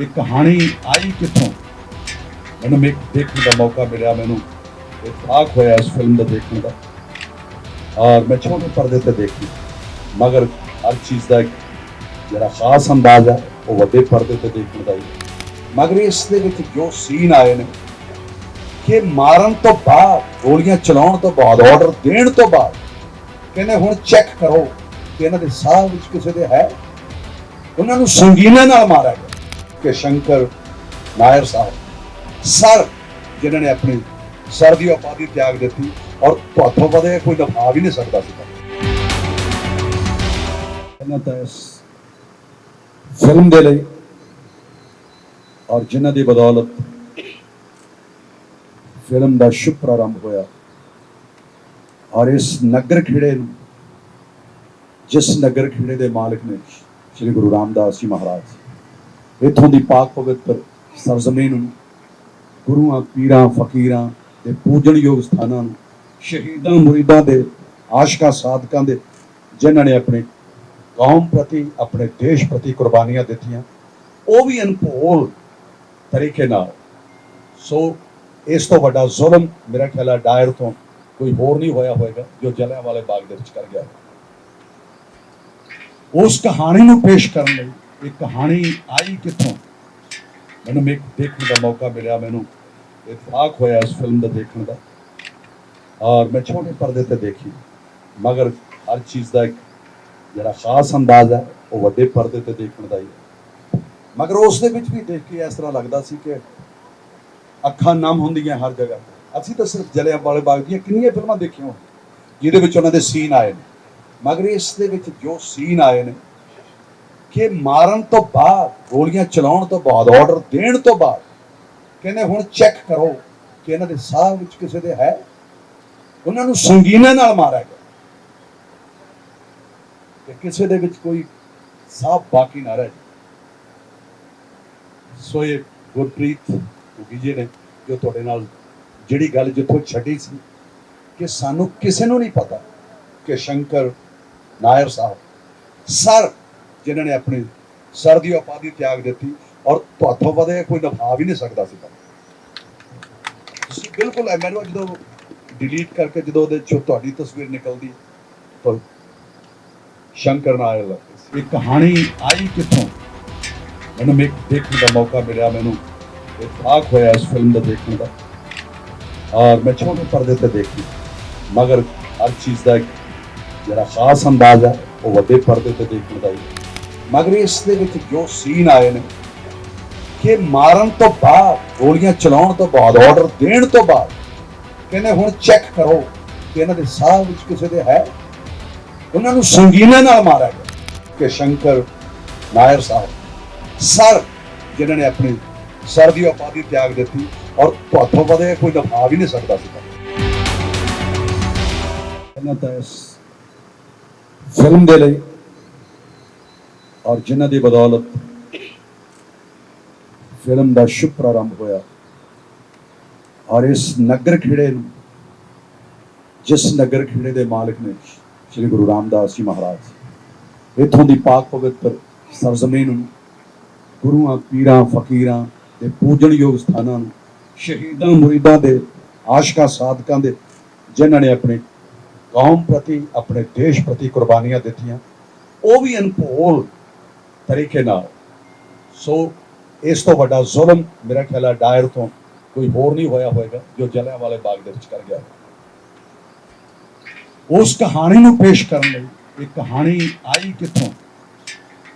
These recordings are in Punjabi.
ਇਹ ਕਹਾਣੀ ਆਈ ਕਿੱਥੋਂ? ਮੈਨੂੰ ਇੱਕ ਦੇਖਣ ਦਾ ਮੌਕਾ ਮਿਲਿਆ ਮੈਨੂੰ। ਇਤਫਾਕ ਹੋਇਆ ਇਸ ਫਿਲਮ ਦਾ ਦੇਖਣ ਦਾ। ਔਰ ਮੈਂ ਛੋਟੇ ਪਰਦੇ ਤੇ ਦੇਖੀ। ਮਗਰ ਹਰ ਚੀਜ਼ ਦਾ ਜਿਹੜਾ ਖਾਸ ਅੰਦਾਜ਼ ਹੈ ਉਹ ਵੱਡੇ ਪਰਦੇ ਤੇ ਦੇਖਣ ਦਾ ਹੀ। ਮਗਰ ਇਸ ਦੇ ਵਿੱਚ ਜੋ ਸੀਨ ਆਏ ਨੇ, ਕਿ ਮਾਰਨ ਤੋਂ ਬਾਅਦ, ਗੋਲੀਆਂ ਚਲਾਉਣ ਤੋਂ ਬਾਅਦ ਆਰਡਰ ਦੇਣ ਤੋਂ ਬਾਅਦ, ਕਹਿੰਦੇ ਹੁਣ ਚੈੱਕ ਕਰੋ ਕਿ ਇਹਨਾਂ ਦੇ ਸਾਹ ਵਿੱਚ ਕਿਸੇ ਦੇ ਹੈ। ਉਹਨਾਂ ਨੂੰ ਸੰਗੀਨੇ ਨਾਲ ਮਾਰਿਆ ਕਿ ਸ਼ੰਕਰ ਨਾਇਰ ਸਾਹਿਬ, ਸਰ, ਜਿਨ੍ਹਾਂ ਨੇ ਆਪਣੀ ਸਰ ਦੀ ਉਪਾਧੀ ਤਿਆਗ ਦਿੱਤੀ ਔਰ ਤੁਹਾਥੋਂ ਵਧੇ ਕੋਈ ਦਫਾ ਵੀ ਨਹੀਂ ਸਕਦਾ ਸੀ ਇਹਨਾਂ ਤਾਂ ਇਸ ਫਿਲਮ ਦੇ ਲਈ ਔਰ ਜਿਨ੍ਹਾਂ ਦੀ ਬਦੌਲਤ ਫਿਲਮ ਦਾ ਸ਼ੁਭ ਪ੍ਰਾਰੰਭ ਹੋਇਆ ਔਰ ਇਸ ਨਗਰ ਖੇੜੇ ਨੂੰ, ਜਿਸ ਨਗਰ ਖੇੜੇ ਦੇ ਮਾਲਕ ਨੇ ਸ੍ਰੀ ਗੁਰੂ ਰਾਮਦਾਸ ਜੀ ਮਹਾਰਾਜ ਇਥੋਂ ਦੀ ਪਾਕ ਪਵਿੱਤਰ ਸਰਜ਼ਮੀਨ ਨੂੰ, ਗੁਰੂਆਂ, ਪੀਰਾਂ, ਫਕੀਰਾਂ ਦੇ ਪੂਜਣਯੋਗ ਸਥਾਨਾਂ ਨੂੰ, ਸ਼ਹੀਦਾਂ, ਮੁਰੀਦਾਂ ਦੇ ਆਸ਼ਕਾਂ, ਸਾਧਕਾਂ ਦੇ, ਜਿਨ੍ਹਾਂ ਨੇ ਆਪਣੇ ਕੌਮ ਪ੍ਰਤੀ, ਆਪਣੇ ਦੇਸ਼ ਪ੍ਰਤੀ ਕੁਰਬਾਨੀਆਂ ਦਿੱਤੀਆਂ, ਉਹ ਵੀ ਅਨਪੋਲ ਤਰੀਕੇ ਨਾਲ। ਸੋ ਇਸ ਤੋਂ ਵੱਡਾ ਜ਼ੁਲਮ ਮੇਰਾ ਖਿਆਲ ਹੈ ਡਾਇਰ ਤੋਂ ਕੋਈ ਹੋਰ ਨਹੀਂ ਹੋਇਆ ਹੋਵੇਗਾ, ਜੋ ਜਲਿਆਂ ਵਾਲੇ ਬਾਗ ਦੇ ਵਿੱਚ ਕਰ ਗਿਆ ਉਸ ਕਹਾਣੀ ਨੂੰ ਪੇਸ਼ ਕਰਨ ਲਈ ਇਹ ਕਹਾਣੀ ਆਈ ਕਿੱਥੋਂ? ਮੈਨੂੰ ਇੱਕ ਦੇਖਣ ਦਾ ਮੌਕਾ ਮਿਲਿਆ ਮੈਨੂੰ। ਇਤਫਾਕ ਹੋਇਆ ਇਸ ਫਿਲਮ ਦਾ ਦੇਖਣ ਦਾ। ਔਰ ਮੈਂ ਛੋਟੇ ਪਰਦੇ ਤੇ ਦੇਖੀ। ਮਗਰ ਹਰ ਚੀਜ਼ ਦਾ ਇੱਕ ਜਿਹੜਾ ਖਾਸ ਅੰਦਾਜ਼ ਹੈ, ਉਹ ਵੱਡੇ ਪਰਦੇ ਤੇ ਦੇਖਣ ਦਾ ਹੀ ਹੈ। ਮਗਰ ਉਸ ਦੇ ਵਿੱਚ ਵੀ ਦੇਖ ਕੇ ਇਸ ਤਰ੍ਹਾਂ ਲੱਗਦਾ ਸੀ ਕਿ ਅੱਖਾਂ ਨਮ ਹੁੰਦੀਆਂ ਹਰ ਜਗ੍ਹਾ। ਅਸੀਂ ਤਾਂ ਸਿਰਫ ਜਲਿਆਂ ਵਾਲੇ ਬਾਗ ਦੀਆਂ ਕਿੰਨੀਆਂ ਫਿਲਮਾਂ ਦੇਖੀਆਂ ਜਿਹਦੇ ਵਿੱਚ ਉਹਨਾਂ ਦੇ ਸੀਨ ਆਏ ਨੇ। ਮਗਰ ਇਸ ਦੇ ਵਿੱਚ ਜੋ ਸੀਨ ਆਏ ਨੇ ਕਿ ਮਾਰਨ ਤੋਂ ਬਾਅਦ, ਗੋਲੀਆਂ ਚਲਾਉਣ ਤੋਂ ਬਾਅਦ ਆਰਡਰ ਦੇਣ ਤੋਂ ਬਾਅਦ ਕਹਿੰਦੇ ਹੁਣ ਚੈੱਕ ਕਰੋ ਕਿ ਇਹਨਾਂ ਦੇ ਸਾਹ ਵਿੱਚ ਕਿਸੇ ਦੇ ਹੈ। ਉਹਨਾਂ ਨੂੰ ਸੰਗੀਨੇ ਨਾਲ ਮਾਰਿਆ ਗਿਆ। ਕਿ ਕਿਸੇ ਦੇ ਵਿੱਚ ਕੋਈ ਸਾਹ ਬਾਕੀ ਨਾ ਰਹੇ। ਸੋ ਇਹ ਗੁਰਪ੍ਰੀਤ ਗੁੱਗੀ ਜੀ ਨੇ ਜੋ ਤੁਹਾਡੇ ਨਾਲ ਜਿਹੜੀ ਗੱਲ ਜਿੱਥੋਂ ਛੱਡੀ ਸੀ ਕਿ ਸਾਨੂੰ ਕਿਸੇ ਨੂੰ ਨਹੀਂ ਪਤਾ ਕਿ ਸ਼ੰਕਰ ਨਾਇਰ ਸਾਹਿਬ, ਸਰ ਜਿਨ੍ਹਾਂ ਨੇ ਆਪਣੀ ਸਰ ਦੀ ਉਪਾਧੀ ਤਿਆਗ ਦਿੱਤੀ ਔਰ ਤੁਹਾਥੋਂ ਵਧੇ ਕੋਈ ਦਫਾ ਵੀ ਨਹੀਂ ਸਕਦਾ ਸੀ ਤੁਸੀਂ ਬਿਲਕੁਲ ਮੈਨੂੰ ਜਦੋਂ ਡਿਲੀਟ ਕਰਕੇ ਜਦੋਂ ਉਹਦੇ ਚੋਂ ਤੁਹਾਡੀ ਤਸਵੀਰ ਨਿਕਲਦੀ, ਤਾਂ ਸ਼ੰਕਰ ਨਾਇਰ ਲੱਗਦੇ ਕਹਾਣੀ ਆਈ ਕਿੱਥੋਂ? ਮੈਨੂੰ ਇੱਕ ਦੇਖਣ ਦਾ ਮੌਕਾ ਮਿਲਿਆ ਮੈਨੂੰ। ਇਤਫਾਕ ਹੋਇਆ ਇਸ ਫਿਲਮ ਦਾ ਦੇਖਣ ਦਾ। ਔਰ ਮੈਂ ਛੋਟੇ ਪਰਦੇ ਤੇ ਦੇਖੀ। ਮਗਰ ਹਰ ਚੀਜ਼ ਦਾ ਇੱਕ ਜਿਹੜਾ ਖਾਸ ਅੰਦਾਜ਼ ਹੈ ਉਹ ਵੱਡੇ ਪਰਦੇ ਤੇ ਦੇਖਣ ਦਾ ਹੀ। ਮਗਰ ਇਸ ਦੇ ਵਿੱਚ ਜੋ ਸੀਨ ਆਏ ਨੇ, ਕਿ ਮਾਰਨ ਤੋਂ ਬਾਅਦ, ਗੋਲੀਆਂ ਚਲਾਉਣ ਤੋਂ ਬਾਅਦ ਆਰਡਰ ਦੇਣ ਤੋਂ ਬਾਅਦ, ਕਹਿੰਦੇ ਹੁਣ ਚੈੱਕ ਕਰੋ ਕਿ ਇਹਨਾਂ ਦੇ ਸਾਹ ਵਿੱਚ ਕਿਸੇ ਦੇ ਹੈ। ਉਹਨਾਂ ਨੂੰ ਸੰਗੀਨੇ ਨਾਲ ਮਾਰਿਆ ਗਿਆ ਕਿ ਸ਼ੰਕਰ ਨਾਇਰ ਸਾਹਿਬ, ਸਰ, ਜਿਨ੍ਹਾਂ ਨੇ ਆਪਣੀ ਸਰ ਦੀ ਉਪਾਧੀ ਤਿਆਗ ਦਿੱਤੀ ਔਰ ਤੁਹਾਥੋਂ ਵਧੇ ਕੋਈ ਦਫਾ ਵੀ ਨਹੀਂ ਸਕਦਾ ਸੀ। ਇਹਨਾਂ ਤਾਂ ਇਸ ਫਿਲਮ ਦੇ ਲਈ ਔਰ ਜਿਨ੍ਹਾਂ ਦੀ ਬਦੌਲਤ ਫਿਲਮ ਦਾ ਸ਼ੁਭ ਪ੍ਰਾਰੰਭ ਹੋਇਆ ਔਰ ਇਸ ਨਗਰ ਖੇੜੇ ਨੂੰ, ਜਿਸ ਨਗਰ ਖੇੜੇ ਦੇ ਮਾਲਕ ਨੇ ਸ੍ਰੀ ਗੁਰੂ ਰਾਮਦਾਸ ਜੀ ਮਹਾਰਾਜ, ਇਥੋਂ ਦੀ ਪਾਕ ਪਵਿੱਤਰ ਸਰਜ਼ਮੀਨ ਨੂੰ, ਗੁਰੂਆਂ, ਪੀਰਾਂ, ਫਕੀਰਾਂ ਦੇ ਪੂਜਣਯੋਗ ਸਥਾਨਾਂ ਨੂੰ, ਸ਼ਹੀਦਾਂ, ਮੁਰੀਦਾਂ ਦੇ ਆਸ਼ਕਾਂ ਸਾਧਕਾਂ ਦੇ, ਜਿਨ੍ਹਾਂ ਨੇ ਆਪਣੇ ਕੌਮ ਪ੍ਰਤੀ, ਆਪਣੇ ਦੇਸ਼ ਪ੍ਰਤੀ ਕੁਰਬਾਨੀਆਂ ਦਿੱਤੀਆਂ, ਉਹ ਵੀ ਅਨਪੋਲ ਤਰੀਕੇ ਨਾਲ। ਸੋ, ਇਸ ਤੋਂ ਵੱਡਾ ਜ਼ੁਲਮ ਮੇਰਾ ਖਿਆਲ ਹੈ ਡਾਇਰ ਤੋਂ ਕੋਈ ਹੋਰ ਨਹੀਂ ਹੋਇਆ ਹੋਵੇਗਾ, ਜੋ ਜਲਿਆਂ ਵਾਲੇ ਬਾਗ ਦੇ ਵਿੱਚ ਕਰ ਗਿਆ। ਉਸ ਕਹਾਣੀ ਨੂੰ ਪੇਸ਼ ਕਰਨ ਲਈ ਇਹ ਕਹਾਣੀ ਆਈ ਕਿੱਥੋਂ?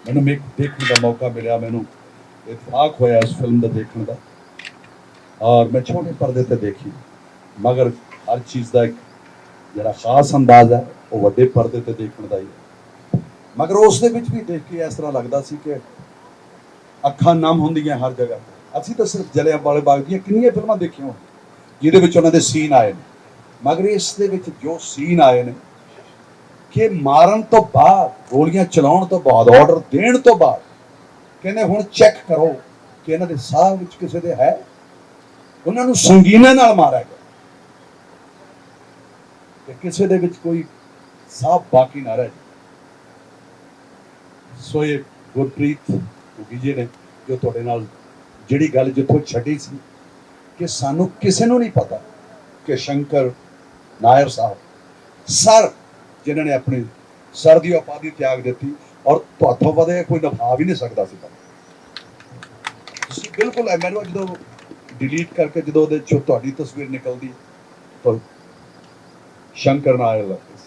ਮੈਨੂੰ ਇੱਕ ਦੇਖਣ ਦਾ ਮੌਕਾ ਮਿਲਿਆ, ਮੈਨੂੰ ਇਤਫਾਕ ਹੋਇਆ ਇਸ ਫਿਲਮ ਦਾ ਦੇਖਣ ਦਾ। ਔਰ ਮੈਂ ਛੋਟੇ ਪਰਦੇ ਤੇ ਦੇਖੀ। ਮਗਰ ਹਰ ਚੀਜ਼ ਦਾ ਇੱਕ ਜਿਹੜਾ ਖਾਸ ਅੰਦਾਜ਼ ਹੈ, ਉਹ ਵੱਡੇ ਪਰਦੇ ਤੇ ਦੇਖਣ ਦਾ ਹੀ ਹੈ। ਮਗਰ ਉਸ ਦੇ ਵਿੱਚ ਵੀ ਦੇਖ ਕੇ ਇਸ ਤਰ੍ਹਾਂ ਲੱਗਦਾ ਸੀ ਕਿ ਅੱਖਾਂ ਨਮ ਹੁੰਦੀਆਂ ਹਰ ਜਗ੍ਹਾ। ਅਸੀਂ ਤਾਂ ਸਿਰਫ ਜਲਿਆਂਵਾਲੇ ਬਾਗ ਦੀਆਂ ਕਿੰਨੀਆਂ ਫਿਲਮਾਂ ਦੇਖੀਆਂ ਜਿਹਦੇ ਵਿੱਚ ਉਹਨਾਂ ਦੇ ਸੀਨ ਆਏ ਨੇ। ਮਗਰ ਇਸ ਦੇ ਵਿੱਚ ਜੋ ਸੀਨ ਆਏ ਨੇ, ਕਿ ਮਾਰਨ ਤੋਂ ਬਾਅਦ, ਗੋਲੀਆਂ ਚਲਾਉਣ ਤੋਂ ਬਾਅਦ ਆਰਡਰ ਦੇਣ ਤੋਂ ਬਾਅਦ, ਕਹਿੰਦੇ ਹੁਣ ਚੈੱਕ ਕਰੋ ਕਿ ਇਹਨਾਂ ਦੇ ਸਾਹ ਵਿੱਚ ਕਿਸੇ ਦੇ ਹੈ। ਉਹਨਾਂ ਨੂੰ ਸੰਗੀਨੇ ਨਾਲ ਮਾਰਿਆ ਗਿਆ। ਕਿ ਕਿਸੇ ਦੇ ਵਿੱਚ ਕੋਈ ਸਾਹ ਬਾਕੀ ਨਾ ਰਹੇ ਸੋ ਇਹ ਗੁਰਪ੍ਰੀਤ ਗੁੱਗੀ ਜੀ ਨੇ ਜੋ ਤੁਹਾਡੇ ਨਾਲ ਜਿਹੜੀ ਗੱਲ ਜਿੱਥੋਂ ਛੱਡੀ ਸੀ ਕਿ ਸਾਨੂੰ ਕਿਸੇ ਨੂੰ ਨਹੀਂ ਪਤਾ ਕਿ ਸ਼ੰਕਰ ਨਾਇਰ ਸਾਹਿਬ, ਸਰ ਜਿਨ੍ਹਾਂ ਨੇ ਆਪਣੀ ਸਰ ਦੀ ਉਪਾਧੀ ਤਿਆਗ ਦਿੱਤੀ ਔਰ ਤੁਹਾਥੋਂ ਵਧੇ ਕੋਈ ਨਫ਼ਾ ਵੀ ਨਹੀਂ ਸਕਦਾ ਸੀ। ਬਿਲਕੁਲ ਮੈਨੂੰ ਜਦੋਂ ਡਿਲੀਟ ਕਰਕੇ ਜਦੋਂ ਉਹਦੇ ਚੋਂ ਤੁਹਾਡੀ ਤਸਵੀਰ ਨਿਕਲਦੀ ਤਾਂ ਸ਼ੰਕਰ ਨਾਇਰ ਲੱਗਦੀ ਸੀ।